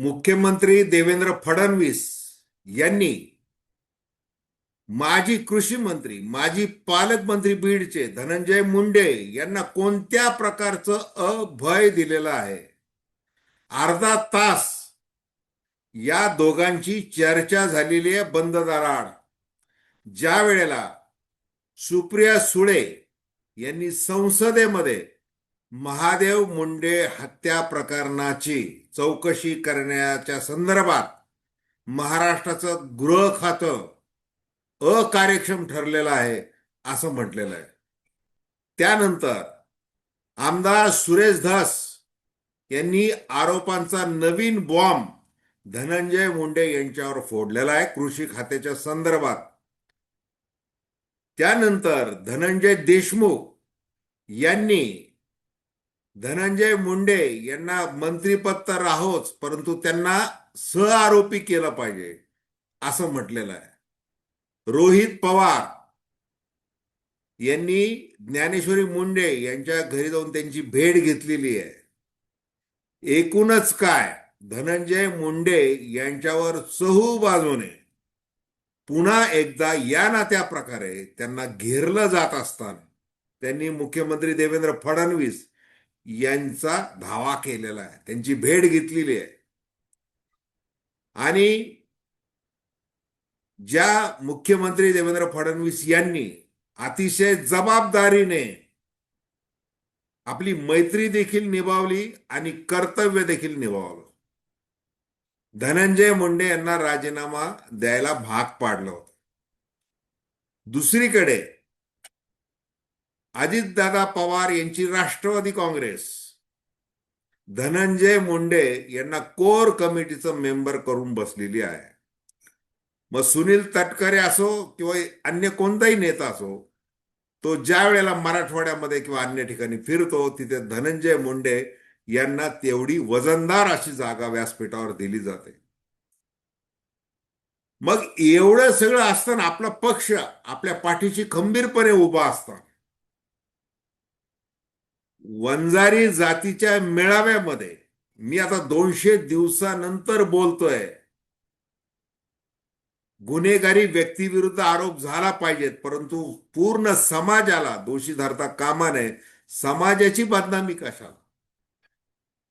मुख्यमंत्री देवेंद्र फडणवीस यांनी माजी कृषी मंत्री माजी पालकमंत्री बीडचे धनंजय मुंडे यांना कोणत्या प्रकारचं अभय दिलेलं आहे? अर्धा तास या दोघांची चर्चा झालेली आहे बंद दाराड ज्या वेळेला सुप्रिया सुळे यांनी संसदेमध्ये महादेव मुंडे हत्या प्रकरणाची चौकशी करण्याच्या संदर्भात महाराष्ट्राचं गृह खातं अकार्यक्षम ठरलेलं आहे असं म्हटलेलं आहे. त्यानंतर आमदार सुरेश धस यांनी आरोपांचा नवीन बॉम्ब धनंजय मुंडे यांच्यावर फोडलेला आहे कृषी खात्याच्या संदर्भात. त्यानंतर धनंजय देशमुख यांनी धनंजय मुंडे यांना मंत्रीपद तर राहोच परंतु त्यांना सहआरोपी केलं पाहिजे असं म्हटलेलं आहे. रोहित पवार यांनी ज्ञानेश्वरी मुंडे यांच्या घरी जाऊन त्यांची भेट घेतलेली आहे. एकूणच काय धनंजय मुंडे यांच्यावर चहू बाजूने पुन्हा एकदा या ना त्या प्रकारे त्यांना घेरलं जात असताना त्यांनी मुख्यमंत्री देवेंद्र फडणवीस यांचा धावा केलेला आहे. त्यांची भेट घेतलेली आहे. आणि ज्या मुख्यमंत्री देवेंद्र फडणवीस यांनी अतिशय जबाबदारीने आपली मैत्री देखील निभावली आणि कर्तव्य देखील निभावलं. धनंजय मुंडे यांना राजीनामा द्यायला भाग पाडलं होतं. दुसरीकडे अजितदादा पवार यांची राष्ट्रवादी काँग्रेस. धनंजय मुंडे यांना कोर कमिटीचं मेंबर करून बसलेली आहे. मग सुनील तटकरे असो किंवा अन्य कोणताही नेता असो तो ज्या वेळेला मराठवाड्यामध्ये किंवा अन्य ठिकाणी फिरतो तिथे धनंजय मुंडे यांना तेवढी वजनदार अशी जागा व्यासपीठावर दिली जाते. मग एवढं सगळं असताना आपला पक्ष आपल्या पाठीशी खंबीरपणे उभा असताना वंजारी जातीच्या मेळाव्यामध्ये मी आता दोनशे दिवसानंतर बोलतोय. गुन्हेगारी व्यक्तीविरुद्ध आरोप झाला पाहिजेत परंतु पूर्ण समाजाला दोषी धरता कामा नये. समाजाची बदनामी कशाला?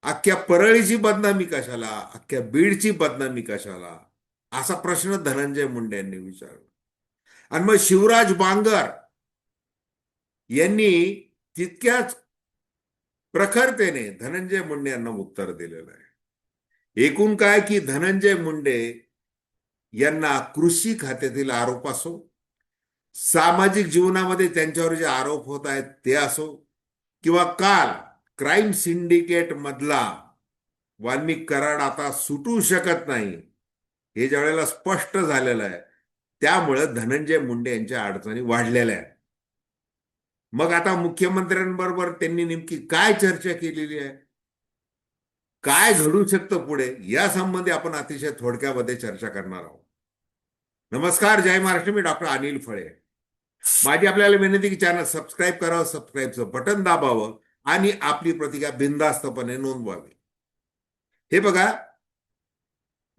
अख्ख्या परळीची बदनामी कशाला? अख्ख्या बीडची बदनामी कशाला? असा प्रश्न धनंजय मुंडे यांनी विचारला. आणि मग शिवराज बांगर यांनी तितक्याच प्रखरतेने धनंजय मुंडे यांना उत्तर दिलेलं आहे. एकूण काय की धनंजय मुंडे यांना कृषी खात्यातील आरोप असो सामाजिक जीवनामध्ये त्यांच्यावर जे आरोप होत आहेत ते असो किंवा काल क्राईम सिंडिकेट मधला वाल्मिक कराड आता सुटू शकत नाही हे ज्या वेळेला स्पष्ट झालेलं आहे त्यामुळे धनंजय मुंडे यांच्या अडचणी वाढलेल्या आहेत. मग आता मुख्यमंत्र्यांबरोबर त्यांनी नेमकी काय चर्चा केलेली आहे? काय घडू शकतं पुढे? या संबंधी आपण अतिशय थोडक्यामध्ये चर्चा करणार आहोत. नमस्कार जय महाराष्ट्र. मी डॉक्टर अनिल फळे. माझी आपल्याला विनंती की चॅनल सबस्क्राईब करावं सबस्क्राईबचं बटन दाबावं आणि आपली प्रतिक्रिया बिनधास्तपणे नोंदवावी. हे बघा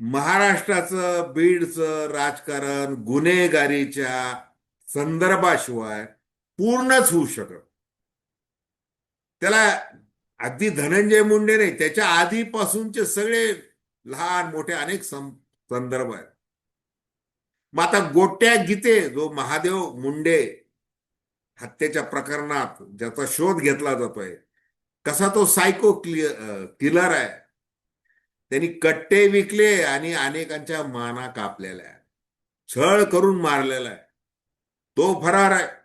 महाराष्ट्राचं बीडचं राजकारण गुन्हेगारीच्या संदर्भाशिवाय पूर्णच होऊ शकत. त्याला अगदी धनंजय मुंडे नाही त्याच्या आधीपासूनचे सगळे लहान मोठे अनेक संदर्भ आहेत. मग आता गोट्या गीते जो महादेव मुंडे हत्येच्या प्रकरणात ज्याचा शोध घेतला जातोय कसा तो सायको किलर आहे. त्यांनी कट्टे विकले आणि अनेकांच्या माना कापलेल्या छळ करून मारलेला आहे. तो फरार आहे.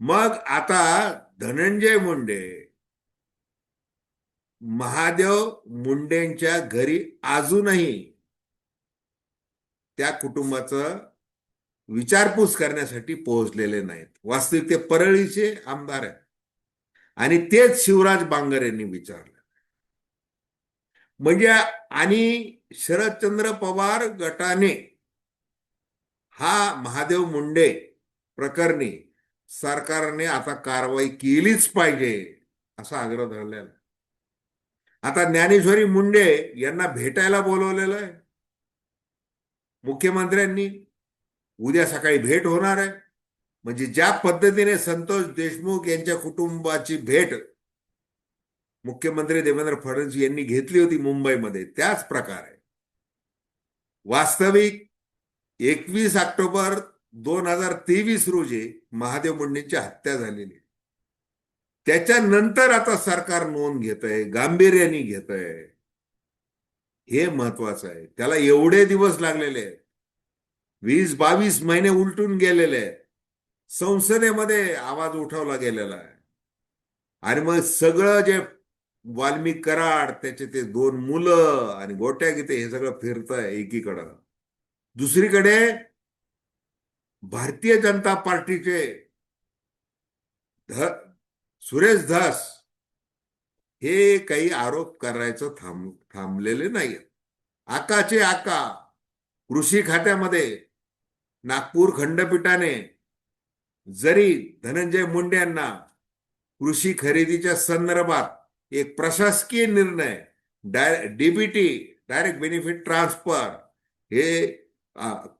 मग आता धनंजय मुंडे महादेव मुंडेंच्या घरी अजूनही त्या कुटुंबाचं विचारपूस करण्यासाठी पोहोचलेले नाहीत. वास्तविक ते परळीचे आमदार आहेत. आणि तेच शिवराज बांगर यांनी विचारलं. म्हणजे आणि शरदचंद्र पवार गटाने हा महादेव मुंडे प्रकरणी सरकारने आता कारवाई केलीच पाहिजे असा आग्रह धरलेला आता ज्ञानेश्वरी मुंडे यांना भेटायला बोलवलेलं आहे. मुख्यमंत्र्यांनी उद्या सकाळी भेट होणार आहे. म्हणजे ज्या पद्धतीने संतोष देशमुख यांच्या कुटुंबाची भेट मुख्यमंत्री देवेंद्र फडणवीस यांनी घेतली होती मुंबईमध्ये त्याच प्रकारे. वास्तविक एकवीस ऑक्टोबर दोन हजार तेवीस रोजी महादेव मुंडेंची हत्या झालेली. त्याच्यानंतर आता सरकार नोंद घेत आहे गांभीर्याने घेत आहे हे महत्वाचं आहे. त्याला एवढे दिवस लागलेले आहेत. वीस बावीस महिने उलटून गेलेले आहेत. संसदेमध्ये आवाज उठवला गेलेला आहे. आणि मग सगळं जे वाल्मिक कराड त्याचे ते दोन मुलं आणि गोट्या गीते हे सगळं फिरत आहे एकीकडं. दुसरीकडे भारतीय जनता पार्टीचे ध सुरेश धस हे काही आरोप करायचं थांब थांबलेले नाही आकाचे आका कृषी खात्यामध्ये नागपूर खंडपीठाने जरी धनंजय मुंडे यांना कृषी खरेदीच्या संदर्भात एक प्रशासकीय निर्णय डाय डीबीटी डायरेक्ट बेनिफिट ट्रान्सफर हे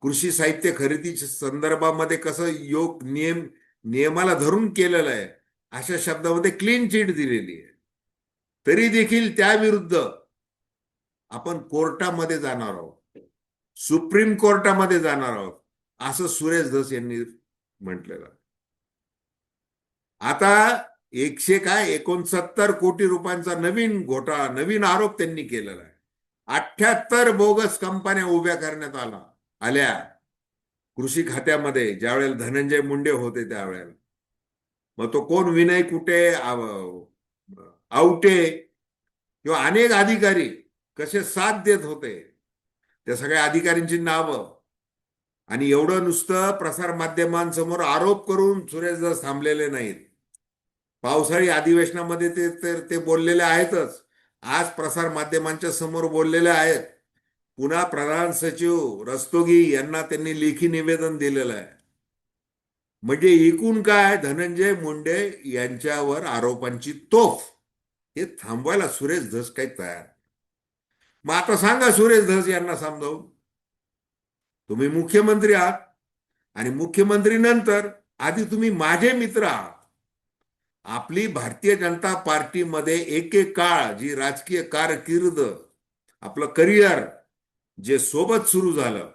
कृषी साहित्य खरेदीच्या संदर्भामध्ये कसं योग नियम नियमाला धरून केलेलं आहे अशा शब्दामध्ये क्लीन चिट दिलेली आहे. तरी देखील त्याविरुद्ध आपण कोर्टामध्ये जाणार आहोत. सुप्रीम कोर्टामध्ये जाणार आहोत असं सुरेश धस यांनी म्हटलेलं आता एकशे काय एकोणसत्तर कोटी रुपयांचा नवीन घोटाळा नवीन आरोप त्यांनी केलेला आहे. अठ्याहत्तर बोगस कंपन्या उभ्या करण्यात आला आल्या. कृषी खात्यामध्ये ज्यावेळेला धनंजय मुंडे होते त्यावेळेला. मग तो कोण? विनय कुठे आवटे किंवा अनेक अधिकारी कसे साथ देत होते. त्या सगळ्या अधिकाऱ्यांची नावं. आणि एवढं नुसतं प्रसार माध्यमांसमोर आरोप करून सुरेश दास थांबलेले नाहीत. पावसाळी अधिवेशनामध्ये ते तर ते बोललेले आहेतच. आज प्रसार माध्यमांच्या समोर बोललेले आहेत. पुन्हा प्रधान सचिव रस्तोगी यांना त्यांनी लेखी निवेदन दिलेलं आहे. म्हणजे एकूण काय? धनंजय मुंडे यांच्यावर आरोपांची तोफ. हे थांबवायला सुरेश धस काही तयार मग आता सांगा सुरेश धस यांना समजावून. तुम्ही मुख्यमंत्री आहात आणि मुख्यमंत्री नंतर आधी तुम्ही माझे मित्र आहात. आपली भारतीय जनता पार्टीमध्ये एक एक काळ जी राजकीय कारकीर्द आपलं करिअर जे सोबत सुरू झालं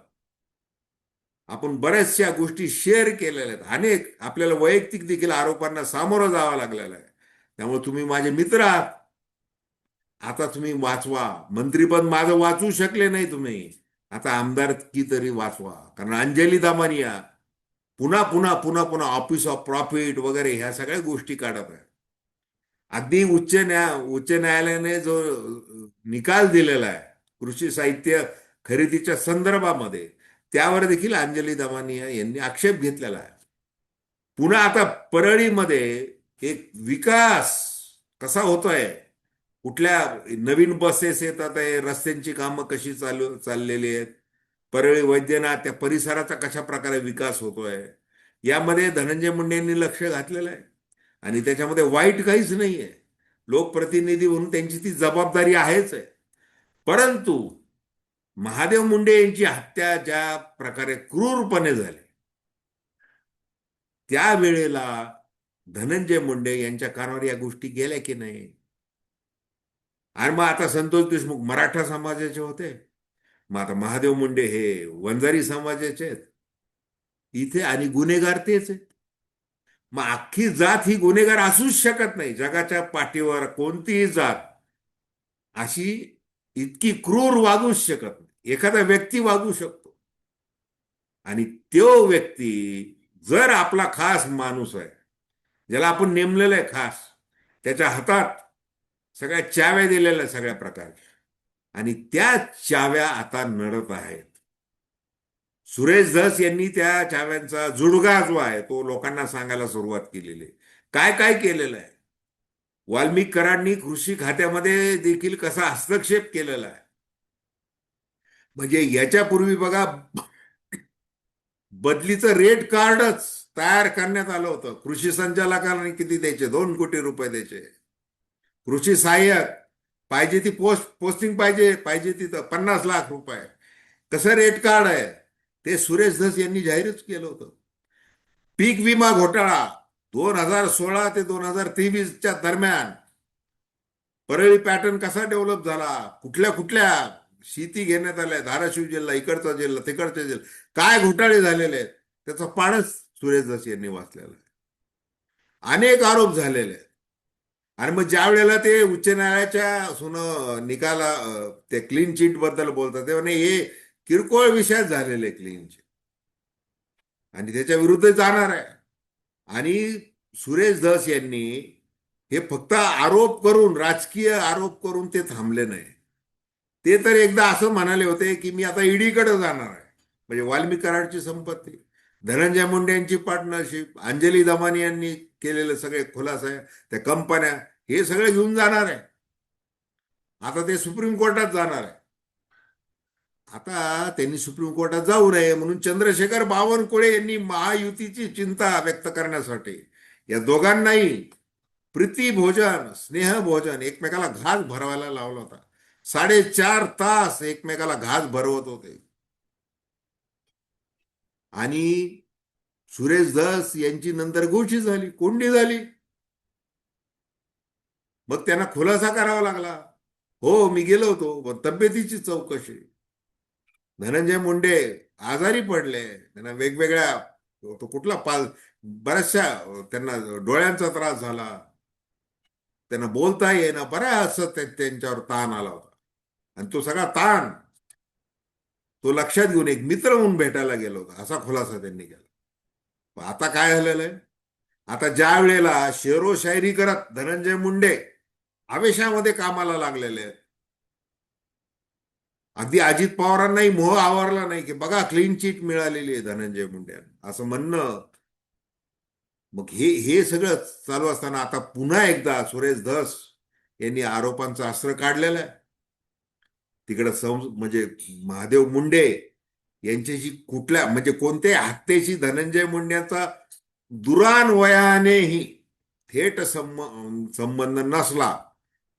आपण बऱ्याचशा गोष्टी शेअर केलेल्या आहेत. अनेक आपल्याला वैयक्तिक देखील आरोपांना सामोरं जावं लागलेलं आहे. त्यामुळे तुम्ही माझे मित्र आहात. आता तुम्ही वाचवा. मंत्रीपद माझं वाचू शकले नाही तुम्ही. आता आमदारकी तरी वाचवा. कारण अंजली दामानिया पुन्हा पुन्हा पुन्हा पुन्हा ऑफिस ऑफ प्रॉफिट वगैरे ह्या सगळ्या गोष्टी काढत आहे अगदी उच्च न्याय उच्च न्यायालयाने जो निकाल दिलेला आहे कृषी साहित्य खरेदीच्या संदर्भामध्ये त्यावर देखील अंजली दमानिया यांनी आक्षेप घेतलेला आहे. पुन्हा आता परळीमध्ये एक विकास कसा होतोय? कुठल्या नवीन बसेस येतात आहे? रस्त्यांची कामं कशी चालू चाललेली आहेत? परळी वैद्यनाथ त्या परिसराचा कशा प्रकारे विकास होतोय? यामध्ये धनंजय मुंडे यांनी लक्ष घातलेलं आहे. आणि त्याच्यामध्ये वाईट काहीच नाहीये. लोकप्रतिनिधी म्हणून त्यांची ती जबाबदारी आहेच आहे. परंतु महादेव मुंडे यांची हत्या ज्या प्रकारे क्रूरपणे झाली त्यावेळेला धनंजय मुंडे यांच्या कानावर या गोष्टी गेल्या की नाही? आणि मग आता संतोष देशमुख मराठा समाजाचे होते. मग आता महादेव मुंडे हे वंजारी समाजाचे आहेत. इथे आणि गुन्हेगार तेच आहेत. मग अख्खी जात ही गुन्हेगार असूच शकत नाही. जगाच्या पाठीवर कोणतीही जात अशी इतकी क्रूर वागूच शकत नाही. एखादा व्यक्ती वागू शकतो. आणि तो व्यक्ती जर आपला खास माणूस आहे ज्याला आपण नेमलेलं आहे खास त्याच्या हातात सगळ्या चाव्या दिलेल्या आहेत सगळ्या प्रकारच्या. आणि त्या चाव्या आता नडत आहेत. सुरेश धस यांनी त्या चाव्यांचा जुडगा जो आहे तो लोकांना सांगायला सुरुवात केलेली आहे. काय काय केलेलं आहे? वाल्मिक कराडनी कृषी खात्यामध्ये देखील कसा हस्तक्षेप केलेला आहे? म्हणजे याच्यापूर्वी बघा बदलीचं रेट कार्डच तयार करण्यात आलं होतं. कृषी संचालकांनी किती द्यायचे? दोन कोटी रुपये द्यायचे. कृषी सहाय्यक पाहिजे ती पोस्ट पोस्टिंग पाहिजे पाहिजे तिथं पन्नास लाख रुपये. कसं रेट कार्ड आहे? ते सुरेश धस यांनी जाहीरच केलं होतं. पीक विमा घोटाळा दोन हजार सोळा ते दोन हजार तेवीसच्या दरम्यान. परळी पॅटर्न कसा डेव्हलप झाला? कुठल्या कुठल्या शेती घेण्यात आल्या धाराशिव जिल्हा इकडचा जिल्हा तिकडचा जिल्हा. काय घोटाळे झालेले आहेत? त्याचा पाडच सुरेश दस यांनी वाचलेला आहे. अनेक आरोप झालेले आहेत. आणि मग ज्या वेळेला ते उच्च न्यायालयाच्या सुन निकाला ते क्लीन चिटबद्दल बोलतात तेव्हा नाही, हे किरकोळ विषयात झालेले क्लीन चिट आणि त्याच्या विरुद्ध जाणार आहे. आणि सुरेश धस यांनी हे फक्त आरोप करून राजकीय आरोप करून ते थांबले नाही ते तर एकदा असं म्हणाले होते की मी आता ईडीकडे जाणार आहे. म्हणजे वाल्मिक कराडची संपत्ती धनंजय मुंडे यांची पार्टनरशिप अंजली दमानी यांनी केलेले सगळे खुलासे त्या कंपन्या हे सगळे घेऊन जाणार आहे. आता ते सुप्रीम कोर्टात जाणार आहे. आता त्यांनी सुप्रीम कोर्टात जाऊ नये म्हणून चंद्रशेखर बावनकुळे यांनी महायुतीची चिंता व्यक्त करण्यासाठी या दोघांनाही प्रीती भोजन स्नेह भोजन एकमेकाला घास भरवायला लावला होता. साडेचार तास एकमेकाला घास भरवत होते. आणि सुरेश धस यांची नंतर गोष्टी झाली कोंडी झाली. मग त्यांना खुलासा करावा लागला. हो मी गेलो होतो पण तब्येतीची चौकशी धनंजय मुंडे आजारी पडले. त्यांना वेगवेगळ्या तो कुठला पाल बऱ्याचशा त्यांना डोळ्यांचा त्रास झाला. त्यांना बोलता येईना बऱ्याच त्यांच्यावर ताण आला होता. आणि तो सगळा ताण तो लक्षात घेऊन एक मित्र म्हणून भेटायला गेलो होता. असा खुलासा त्यांनी केला. आता काय झालेलं आहे? आता ज्या वेळेला शेरो शायरी करत धनंजय मुंडे आवेशामध्ये कामाला लागलेले आहेत. अगदी अजित पवारांनाही मोह आवरला नाही की बघा क्लीन चिट मिळालेली आहे धनंजय मुंडे असं म्हणणं. मग हे हे सगळं चालू असताना आता पुन्हा एकदा सुरेश धस यांनी आरोपांचं अस्त्र काढलेलं आहे. तिकडं सं म्हणजे महादेव मुंडे यांच्याशी कुठल्या म्हणजे कोणत्याही हत्येशी धनंजय मुंडेचा दुरान्वयानेही थेट संब- संबंध नसला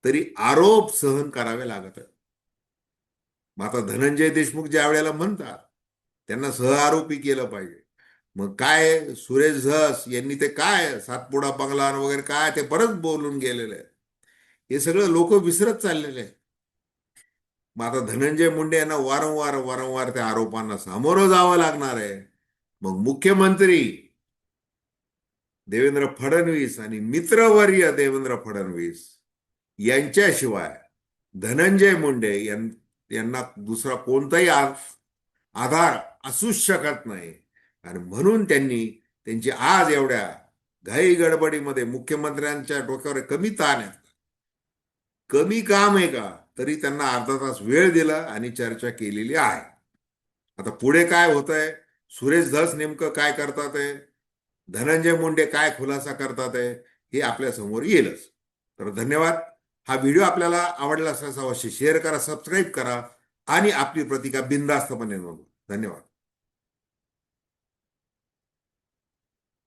तरी आरोप सहन करावे लागत. मग आता धनंजय देशमुख ज्या वेळेला म्हणतात त्यांना सहआरोपी केलं पाहिजे. मग काय सुरेश धस यांनी ते काय सातपुडा बंगला वगैरे काय ते परत बोलून गेलेले हे सगळं लोक विसरत चाललेले आहे मग आता धनंजय मुंडे यांना वारंवार वारंवार त्या आरोपांना सामोरं जावं लागणार आहे. मग मुख्यमंत्री देवेंद्र फडणवीस आणि मित्रवर्य देवेंद्र फडणवीस यांच्याशिवाय धनंजय मुंडे यांना दुसरा कोणताही आधार असूच शकत नाही. आणि म्हणून त्यांनी त्यांची आज एवढ्या घाई गडबडीमध्ये मुख्यमंत्र्यांच्या डोक्यावर कमी ताण आहे. कमी काम आहे का? तरी त्यांना अर्धा तास वेळ दिला आणि चर्चा केलेली आहे. आता पुढे काय होत आहे सुरेश धस नेमकं काय करतात आहे धनंजय मुंडे काय खुलासा करतात आहे हे आपल्यासमोर येईलच. तर धन्यवाद. हा व्हिडिओ आपल्याला आवडला असल्यास अवश्य शेअर करा सबस्क्राईब करा आणि आपली प्रतिका बिनधास्तपणे नोंदवा धन्यवाद.